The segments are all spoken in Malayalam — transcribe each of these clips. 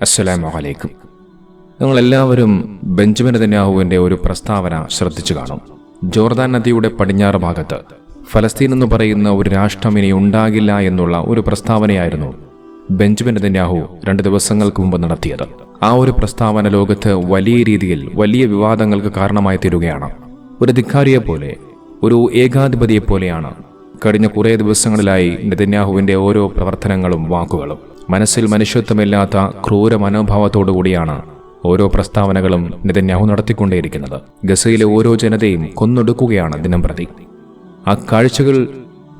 അസ്സലാമു അലൈക്കും. നിങ്ങളെല്ലാവരും ബെഞ്ചമിൻ നെതന്യാഹുവിന്റെ ഒരു പ്രസ്താവന ശ്രദ്ധിച്ചു കാണും. ജോർദാൻ നദിയുടെ പടിഞ്ഞാറ് ഭാഗത്ത് ഫലസ്തീൻ എന്ന് പറയുന്ന ഒരു രാഷ്ട്രം ഇനി ഉണ്ടാകില്ല എന്നുള്ള ഒരു പ്രസ്താവനയായിരുന്നു ബെഞ്ചമിൻ നെതന്യാഹു രണ്ട് ദിവസങ്ങൾക്ക് മുമ്പ് നടത്തിയത്. ആ ഒരു പ്രസ്താവന ലോകത്ത് വലിയ രീതിയിൽ വലിയ വിവാദങ്ങൾക്ക് കാരണമായി തീരുകയാണ്. ഒരു ധിക്കാരിയെ പോലെ ഒരു ഏകാധിപതിയെ പോലെയാണ് കഴിഞ്ഞ കുറേ ദിവസങ്ങളിലായി നെതന്യാഹുവിന്റെ ഓരോ പ്രവർത്തനങ്ങളും വാക്കുകളും. മനസ്സിൽ മനുഷ്യത്വമില്ലാത്ത ക്രൂര മനോഭാവത്തോടു കൂടിയാണ് ഓരോ പ്രസ്താവനകളും നെതന്യാഹു നടത്തിക്കൊണ്ടേയിരിക്കുന്നത്. ഗസയിലെ ഓരോ ജനതയും കൊന്നൊടുക്കുകയാണ് ദിനം പ്രതി ആ കാഴ്ചകൾ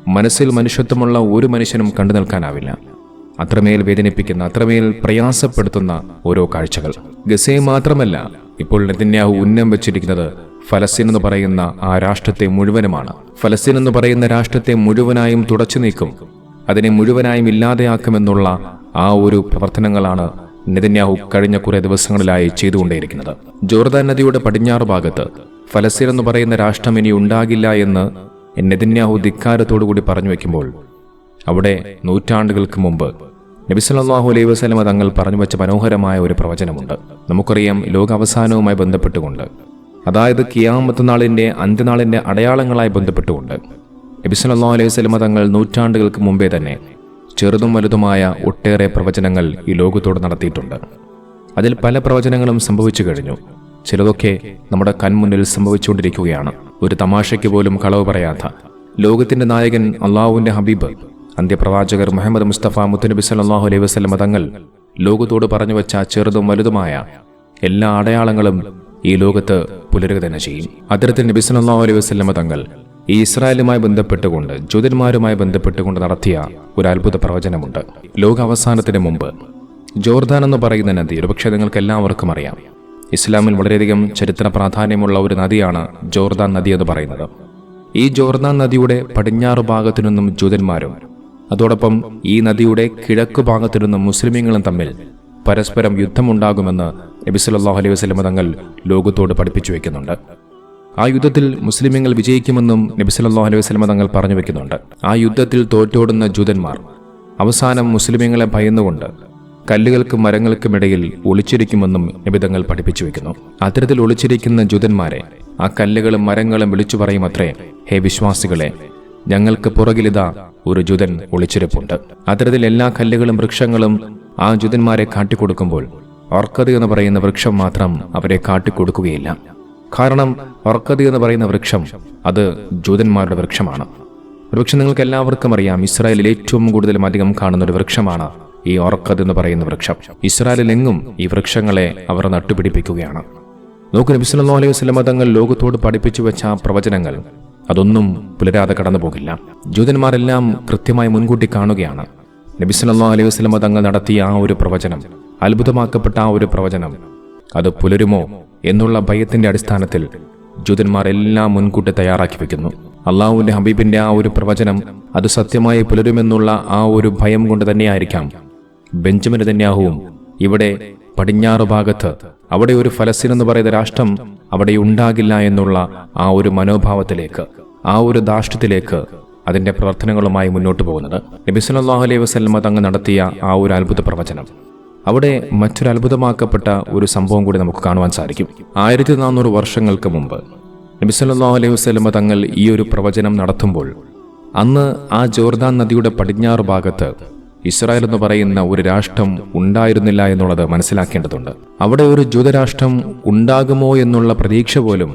മനസ്സിൽ മനുഷ്യത്വമുള്ള ഒരു മനുഷ്യനും കണ്ടു നിൽക്കാനാവില്ല. അത്രമേൽ വേദനിപ്പിക്കുന്ന അത്രമേൽ പ്രയാസപ്പെടുത്തുന്ന ഓരോ കാഴ്ചകൾ. ഗസയെ മാത്രമല്ല ഇപ്പോൾ നെതന്യാഹു ഉന്നം വെച്ചിരിക്കുന്നത് ഫലസ്തീൻ എന്ന് പറയുന്ന ആ രാഷ്ട്രത്തെ മുഴുവനുമാണ്. ഫലസ്തീൻ എന്ന് പറയുന്ന രാഷ്ട്രത്തെ മുഴുവനായും തുടച്ചു നീക്കും. അതിനെ മുഴുവനായും ഇല്ലാതെയാക്കുമെന്നുള്ള ആ ഒരു പ്രവർത്തനങ്ങളാണ് നെതന്യാഹു കഴിഞ്ഞ കുറേ ദിവസങ്ങളിലായി ചെയ്തുകൊണ്ടേയിരിക്കുന്നത്. ജോർദാൻ നദിയുടെ പടിഞ്ഞാറ് ഭാഗത്ത് ഫലസ്തീൻ എന്ന് പറയുന്ന രാഷ്ട്രം ഇനി ഉണ്ടാകില്ല എന്ന് നെതന്യാഹു ധിക്കാരത്തോടുകൂടി പറഞ്ഞു വയ്ക്കുമ്പോൾ അവിടെ നൂറ്റാണ്ടുകൾക്ക് മുമ്പ് നബി സല്ലല്ലാഹു അലൈഹി വസ്ലമ തങ്ങൾ പറഞ്ഞു വെച്ച മനോഹരമായ ഒരു പ്രവചനമുണ്ട്. നമുക്കറിയാം ലോകാവസാനവുമായി ബന്ധപ്പെട്ടുകൊണ്ട്. അതായത് കിയാമത്ത് നാളിന്റെ അന്ത്യനാളിന്റെ അടയാളങ്ങളായി ബന്ധപ്പെട്ടുകൊണ്ട് എബിസലല്ലാ അലൈഹി സ്വലമ തങ്ങൾ നൂറ്റാണ്ടുകൾക്ക് മുമ്പേ തന്നെ ചെറുതും വലുതുമായ ഒട്ടേറെ പ്രവചനങ്ങൾ ഈ ലോകത്തോട് നടത്തിയിട്ടുണ്ട്. അതിൽ പല പ്രവചനങ്ങളും സംഭവിച്ചു കഴിഞ്ഞു. ചിലതൊക്കെ നമ്മുടെ കൺമുന്നിൽ സംഭവിച്ചുകൊണ്ടിരിക്കുകയാണ്. ഒരു തമാശയ്ക്ക് പോലും കളവ് പറയാത്ത. ലോകത്തിന്റെ നായകൻ അള്ളാഹുവിന്റെ ഹബീബ് അന്ത്യപ്രവാചകർ മുഹമ്മദ് മുസ്തഫ മുത്തുനബി സല്ലാഹു അലൈഹി വസ്ലമ തങ്ങൾ ലോകത്തോട് പറഞ്ഞു വെച്ച ചെറുതും വലുതുമായ എല്ലാ അടയാളങ്ങളും ഈ ലോകത്ത് പുലരുക തന്നെ ചെയ്യും. അത്തരത്തിൽ നബി സല്ലാ അലൈഹി വസല്ലമ തങ്ങൾ ഈ ഇസ്രായേലുമായി ബന്ധപ്പെട്ടുകൊണ്ട് ജൂതന്മാരുമായി ബന്ധപ്പെട്ടുകൊണ്ട് നടത്തിയ ഒരു അത്ഭുത പ്രവചനമുണ്ട്. ലോക അവസാനത്തിന് മുമ്പ് ജോർദാൻ എന്ന് പറയുന്ന നദി ഒരുപക്ഷെ നിങ്ങൾക്ക് എല്ലാവർക്കും അറിയാം. ഇസ്ലാമിൽ വളരെയധികം ചരിത്ര പ്രാധാന്യമുള്ള ഒരു നദിയാണ് ജോർദാൻ നദി എന്ന് പറയുന്നത്. ഈ ജോർദാൻ നദിയുടെ പടിഞ്ഞാറ് ഭാഗത്തു നിന്നും ജൂതന്മാരും അതോടൊപ്പം ഈ നദിയുടെ കിഴക്ക് ഭാഗത്തു നിന്നും മുസ്ലിമീങ്ങളും തമ്മിൽ പരസ്പരം യുദ്ധമുണ്ടാകുമെന്ന് നബി അലൈഹി വസ്ലമ തങ്ങൾ ലോകത്തോട് പഠിപ്പിച്ചു വയ്ക്കുന്നുണ്ട് ആ യുദ്ധത്തിൽ മുസ്ലിമീങ്ങൾ വിജയിക്കുമെന്നും നബി സല്ലല്ലാഹു അലൈഹി വസ്ലമ തങ്ങൾ പറഞ്ഞു വെക്കുന്നുണ്ട്. ആ യുദ്ധത്തിൽ തോറ്റോടുന്ന ജൂതന്മാർ അവസാനം മുസ്ലിമീങ്ങളെ ഭയന്നുകൊണ്ട് കല്ലുകൾക്കും മരങ്ങൾക്കും ഇടയിൽ ഒളിച്ചിരിക്കുമെന്നും നിബിതങ്ങൾ പഠിപ്പിച്ചു വെക്കുന്നു. അത്തരത്തിൽ ഒളിച്ചിരിക്കുന്ന ജൂതന്മാരെ ആ കല്ലുകളും മരങ്ങളും വിളിച്ചു പറയും അത്രേ ഹേ വിശ്വാസികളെ ഞങ്ങൾക്ക് പുറകിലിതാ ഒരു ജുതൻ ഒളിച്ചിരിപ്പുണ്ട്. അത്തരത്തിൽ എല്ലാ കല്ലുകളും വൃക്ഷങ്ങളും ആ ജുതന്മാരെ കാട്ടിക്കൊടുക്കുമ്പോൾ ഓർക്കത് എന്ന് പറയുന്ന വൃക്ഷം മാത്രം അവരെ കാട്ടിക്കൊടുക്കുകയില്ല. കാരണം ഓർക്കത് എന്ന് പറയുന്ന വൃക്ഷം അത് ജൂതന്മാരുടെ വൃക്ഷമാണ്. ഒരുപക്ഷെ നിങ്ങൾക്ക് എല്ലാവർക്കും അറിയാം ഇസ്രായേലിൽ ഏറ്റവും കൂടുതൽ അധികം കാണുന്ന ഒരു വൃക്ഷമാണ് ഈ ഓർക്കത് എന്ന് പറയുന്ന വൃക്ഷം. ഇസ്രായേലിലെങ്ങും ഈ വൃക്ഷങ്ങളെ അവർ നട്ടുപിടിപ്പിക്കുകയാണ്. നോക്കൂ നബി സല്ലല്ലാഹു അലൈഹി വസല്ലം തങ്ങൾ ലോകത്തോട് പഠിപ്പിച്ചു വെച്ച പ്രവചനങ്ങൾ അതൊന്നും പുലരാതെ കടന്നു പോകില്ല ജൂതന്മാരെല്ലാം കൃത്യമായി മുൻകൂട്ടി കാണുകയാണ്. നബി സല്ലല്ലാഹു അലൈഹി വസല്ലം തങ്ങൾ നടത്തിയ ആ ഒരു പ്രവചനം അത്ഭുതമാക്കപ്പെട്ട ആ ഒരു പ്രവചനം. അത് പുലരുമോ എന്നുള്ള ഭയത്തിന്റെ അടിസ്ഥാനത്തിൽ ജൂതന്മാർ എല്ലാം മുൻകൂട്ടി തയ്യാറാക്കി വെക്കുന്നു. അള്ളാഹുവിന്റെ ഹബീബിന്റെ ആ ഒരു പ്രവചനം അത് സത്യമായി പുലരുമെന്നുള്ള ആ ഒരു ഭയം കൊണ്ട് തന്നെയായിരിക്കാം. ബെഞ്ചമിൻ നെതന്യാഹുവും ഇവിടെ പടിഞ്ഞാറ് ഭാഗത്ത് അവിടെ ഒരു ഫലസ്തീൻ എന്ന് പറയുന്ന രാഷ്ട്രം അവിടെ ഉണ്ടാകില്ല എന്നുള്ള ആ ഒരു മനോഭാവത്തിലേക്ക് ആ ഒരു ദാഷ്ട്യത്തിലേക്ക് അതിന്റെ പ്രവർത്തനങ്ങളുമായി മുന്നോട്ട് പോകുന്നത്. നബിസ്വല്ലാഹു അലൈഹി വസല്ലമ തങ്ങ് നടത്തിയ ആ ഒരു അത്ഭുത പ്രവചനം. അവിടെ മറ്റൊരു അത്ഭുതമാക്കപ്പെട്ട ഒരു സംഭവം കൂടി നമുക്ക് കാണുവാൻ സാധിക്കും. ആയിരത്തി നാനൂറ് വർഷങ്ങൾക്ക് മുമ്പ് നബി സല്ലല്ലാഹു അലൈഹി വസ്ലമ തങ്ങൾ ഈ ഒരു പ്രവചനം നടത്തുമ്പോൾ അന്ന് ആ ജോർദാൻ നദിയുടെ പടിഞ്ഞാറ് ഭാഗത്ത് ഇസ്രായേൽ എന്ന് പറയുന്ന ഒരു രാഷ്ട്രം ഉണ്ടായിരുന്നില്ല എന്നുള്ളത് മനസ്സിലാക്കേണ്ടതുണ്ട്. അവിടെ ഒരു ജൂതരാഷ്ട്രം ഉണ്ടാകുമോ എന്നുള്ള പ്രതീക്ഷ പോലും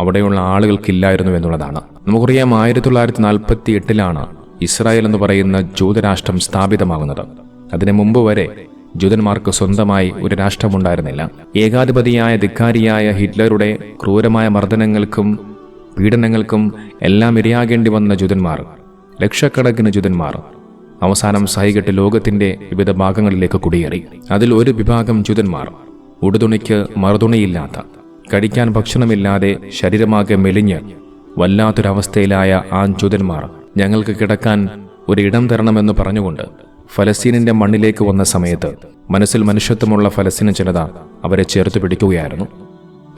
അവിടെയുള്ള ആളുകൾക്കില്ലായിരുന്നു എന്നുള്ളതാണ്. നമുക്കറിയാം ആയിരത്തി തൊള്ളായിരത്തി നാൽപ്പത്തി എട്ടിലാണ് ഇസ്രായേൽ എന്ന് പറയുന്ന ജൂതരാഷ്ട്രം സ്ഥാപിതമാകുന്നത്. അതിനു മുമ്പ് വരെ ജൂതന്മാർക്ക് സ്വന്തമായി ഒരു രാഷ്ട്രമുണ്ടായിരുന്നില്ല. ഏകാധിപതിയായ ധിക്കാരിയായ ഹിറ്റ്ലറുടെ ക്രൂരമായ മർദ്ദനങ്ങൾക്കും പീഡനങ്ങൾക്കും എല്ലാം ഇരയാകേണ്ടി വന്ന ജൂതന്മാർ ലക്ഷക്കണക്കിന് ജൂതന്മാർ അവസാനം സഹികെട്ട് ലോകത്തിന്റെ വിവിധ ഭാഗങ്ങളിലേക്ക് കുടിയേറി. അതിൽ ഒരു വിഭാഗം ജൂതന്മാർ ഉടുതുണിക്ക് മറുതുണിയില്ലാത്ത കഴിക്കാൻ ഭക്ഷണമില്ലാതെ ശരീരമാകെ മെലിഞ്ഞ് വല്ലാത്തൊരവസ്ഥയിലായ ആ ജൂതന്മാർ ഞങ്ങൾക്ക് കിടക്കാൻ ഒരിടം തരണമെന്ന് പറഞ്ഞുകൊണ്ട് ഫലസ്തീനിന്റെ മണ്ണിലേക്ക് വന്ന സമയത്ത് മനസ്സിൽ മനുഷ്യത്വമുള്ള ഫലസ്തീന ജനത അവരെ ചേർത്ത് പിടിക്കുകയായിരുന്നു.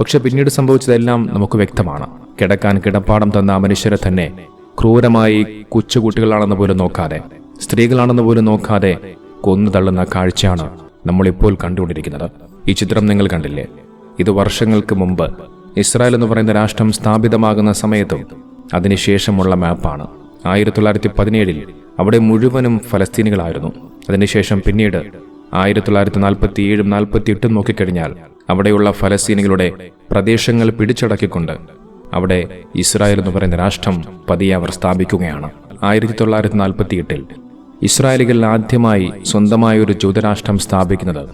പക്ഷെ പിന്നീട് സംഭവിച്ചതെല്ലാം നമുക്ക് വ്യക്തമാണ്. കിടക്കാൻ കിടപ്പാടം തന്ന മനുഷ്യരെ തന്നെ ക്രൂരമായി കൊച്ചുകുട്ടികളാണെന്ന് പോലും നോക്കാതെ സ്ത്രീകളാണെന്ന് പോലും നോക്കാതെ കൊന്നു തള്ളുന്ന കാഴ്ചയാണ് നമ്മളിപ്പോൾ കണ്ടുകൊണ്ടിരിക്കുന്നത്. ഈ ചിത്രം നിങ്ങൾ കണ്ടില്ലേ? ഇത് വർഷങ്ങൾക്ക് മുമ്പ് ഇസ്രായേൽ എന്ന് പറയുന്ന രാഷ്ട്രം സ്ഥാപിതമാകുന്ന സമയത്തും അതിനുശേഷമുള്ള മാപ്പാണ്. ആയിരത്തി തൊള്ളായിരത്തി പതിനേഴിൽ അവിടെ മുഴുവനും ഫലസ്തീനികളായിരുന്നു. അതിനുശേഷം പിന്നീട് ആയിരത്തി തൊള്ളായിരത്തി നാൽപ്പത്തി ഏഴും നാൽപ്പത്തി എട്ടും നോക്കിക്കഴിഞ്ഞാൽ അവിടെയുള്ള ഫലസ്തീനികളുടെ പ്രദേശങ്ങൾ പിടിച്ചടക്കിക്കൊണ്ട് അവിടെ ഇസ്രായേൽ എന്ന് പറയുന്ന രാഷ്ട്രം പതിയെ അവർ സ്ഥാപിക്കുകയാണ്. ആയിരത്തി തൊള്ളായിരത്തി നാൽപ്പത്തി എട്ടിൽ ഇസ്രായേലികൾ ആദ്യമായി സ്വന്തമായ ഒരു ജൂതരാഷ്ട്രം സ്ഥാപിക്കുന്നത്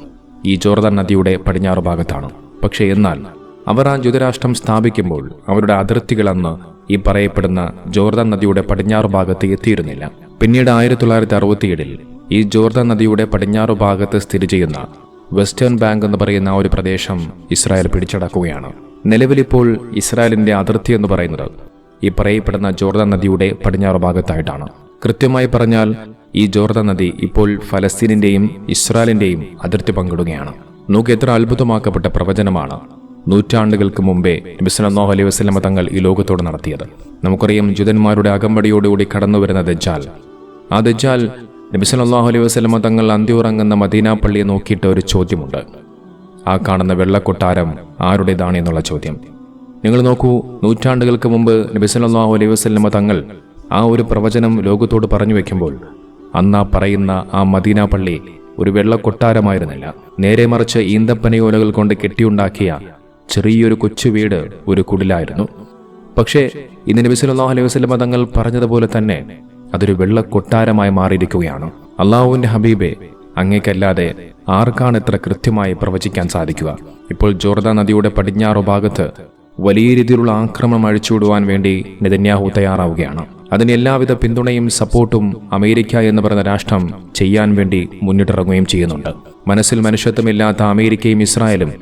ഈ ജോർദാൻ നദിയുടെ പടിഞ്ഞാറ് ഭാഗത്താണ്. പക്ഷേ എന്നാൽ അവർ ആ ജൂതരാഷ്ട്രം സ്ഥാപിക്കുമ്പോൾ അവരുടെ അതിർത്തികൾ അന്ന് ഈ പറയപ്പെടുന്ന ജോർദാൻ നദിയുടെ പടിഞ്ഞാറ് ഭാഗത്ത് എത്തിയിരുന്നില്ല. പിന്നീട് ആയിരത്തി തൊള്ളായിരത്തി അറുപത്തിയേഴിൽ ഈ ജോർദാൻ നദിയുടെ പടിഞ്ഞാറ് ഭാഗത്ത് സ്ഥിതി ചെയ്യുന്ന വെസ്റ്റേൺ ബാങ്ക് എന്ന് പറയുന്ന ഒരു പ്രദേശം ഇസ്രായേൽ പിടിച്ചടക്കുകയാണ്. നിലവിലിപ്പോൾ ഇസ്രായേലിന്റെ അതിർത്തി എന്ന് പറയുന്നത് ഈ പറയപ്പെടുന്ന ജോർദാൻ നദിയുടെ പടിഞ്ഞാറ് ഭാഗത്തായിട്ടാണ്. കൃത്യമായി പറഞ്ഞാൽ ഈ ജോർദാൻ നദി ഇപ്പോൾ ഫലസ്തീനിന്റെയും ഇസ്രായേലിന്റെയും അതിർത്തി പങ്കിടുകയാണ്. നോക്കി എത്ര അത്ഭുതമാക്കപ്പെട്ട പ്രവചനമാണ്. നൂറ്റാണ്ടുകൾക്ക് മുമ്പേ നബി സല്ലല്ലാഹു അലൈഹി വസല്ലമ തങ്ങൾ ഈ ലോകത്തോട് നടത്തിയത്. നമുക്കറിയാം ജുതന്മാരുടെ അകമ്പടിയോടുകൂടി കടന്നു വരുന്ന ദജ്ജാൽ. ആ ദജ്ജാൽ നബി സല്ലല്ലാഹു അലൈഹി വസല്ലമ തങ്ങൾ അന്തിയുറങ്ങുന്ന മദീന പള്ളിയെ നോക്കിയിട്ട് ഒരു ചോദ്യമുണ്ട്. ആ കാണുന്ന വെള്ളക്കൊട്ടാരം ആരുടേതാണ് എന്നുള്ള ചോദ്യം. നിങ്ങൾ നോക്കൂ നൂറ്റാണ്ടുകൾക്ക് മുമ്പ് നബി സല്ലല്ലാഹു അലൈഹി വസല്ലമ തങ്ങൾ ആ ഒരു പ്രവചനം ലോകത്തോട് പറഞ്ഞു വെക്കുമ്പോൾ അന്നാ പറയുന്ന ആ മദീന പള്ളി ഒരു വെള്ളക്കൊട്ടാരമായിരുന്നില്ല. നേരെ മറിച്ച് ഈന്തപ്പനയോലകൾ കൊണ്ട് കെട്ടിയുണ്ടാക്കിയ ചെറിയൊരു കൊച്ചു വീട് ഒരു കുടിലായിരുന്നു. പക്ഷേ ഇന്ന് നബി അലൈഹി വസല്ലമ തങ്ങൾ പറഞ്ഞതുപോലെ തന്നെ അതൊരു വെള്ള കൊട്ടാരമായി മാറിയിരിക്കുകയാണ്. അള്ളാഹുവിന്റെ ഹബീബെ അങ്ങേക്കല്ലാതെ ആർക്കാണ് ഇത്ര കൃത്യമായി പ്രവചിക്കാൻ സാധിക്കുക? ഇപ്പോൾ ജോർദാൻ നദിയുടെ പടിഞ്ഞാറു ഭാഗത്ത് വലിയ രീതിയിലുള്ള ആക്രമണം അഴിച്ചുവിടുവാൻ വേണ്ടി നെതന്യാഹു തയ്യാറാവുകയാണ്. അതിന് എല്ലാവിധ പിന്തുണയും സപ്പോർട്ടും അമേരിക്ക എന്ന് പറയുന്ന രാഷ്ട്രം ചെയ്യാൻ വേണ്ടി മുന്നിട്ടിറങ്ങുകയും ചെയ്യുന്നുണ്ട്. മനസ്സിൽ മനുഷ്യത്വമില്ലാത്ത അമേരിക്കയും ഇസ്രായേലും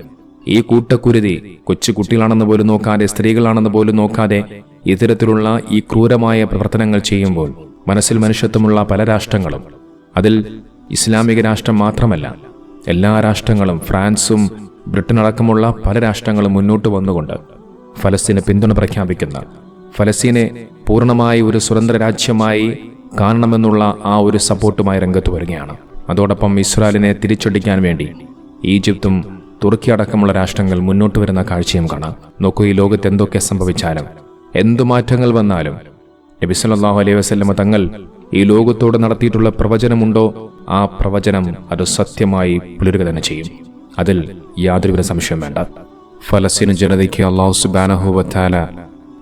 ഈ കൂട്ടക്കുരുതി കൊച്ചു കുട്ടികളാണെന്ന് പോലും നോക്കാതെ സ്ത്രീകളാണെന്ന് പോലും നോക്കാതെ ഇത്തരത്തിലുള്ള ഈ ക്രൂരമായ പ്രവർത്തനങ്ങൾ ചെയ്യുമ്പോൾ മനസ്സിൽ മനുഷ്യത്വമുള്ള പല രാഷ്ട്രങ്ങളും അതിൽ ഇസ്ലാമിക രാഷ്ട്രം മാത്രമല്ല എല്ലാ രാഷ്ട്രങ്ങളും ഫ്രാൻസും ബ്രിട്ടൻ അടക്കമുള്ള പല രാഷ്ട്രങ്ങളും മുന്നോട്ട് വന്നുകൊണ്ട് ഫലസ്തീന് പിന്തുണ പ്രഖ്യാപിക്കുന്ന ഫലസ്തീനെ പൂർണമായി ഒരു സ്വതന്ത്ര രാജ്യമായി കാണണമെന്നുള്ള ആ ഒരു സപ്പോർട്ടുമായി രംഗത്ത് വരികയാണ്. അതോടൊപ്പം ഇസ്രായേലിനെ തിരിച്ചടിക്കാൻ വേണ്ടി ഈജിപ്തും തുർക്കി അടക്കമുള്ള രാഷ്ട്രങ്ങൾ മുന്നോട്ട് വരുന്ന കാഴ്ചയും കാണാം. നോക്കൂ ഈ ലോകത്ത് എന്തൊക്കെ സംഭവിച്ചാലും എന്തു മാറ്റങ്ങൾ വന്നാലും നബി സല്ലല്ലാഹു അലൈഹി വസല്ലമ തങ്ങൾ ഈ ലോകത്തോട് നടത്തിയിട്ടുള്ള പ്രവചനമുണ്ടോ? ആ പ്രവചനം അത് സത്യമായി പുലരുക തന്നെ ചെയ്യും. അതിൽ യാതൊരുവിധ സംശയം വേണ്ട. ഫലസ്തീൻ ജനതയ്ക്ക് അള്ളാഹു സുബാനഹുവത്താല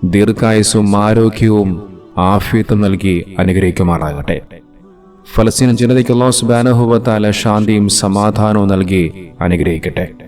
ദീർഘായുസും ആരോഗ്യവും ആഫിയത്തും നൽകി അനുഗ്രഹിക്കുമാറാകട്ടെ. ഫലസ്തീൻ ജനതയ്ക്ക് അള്ളാഹു സുബാനഹുവത്താല ശാന്തിയും സമാധാനവും നൽകി അനുഗ്രഹിക്കട്ടെ.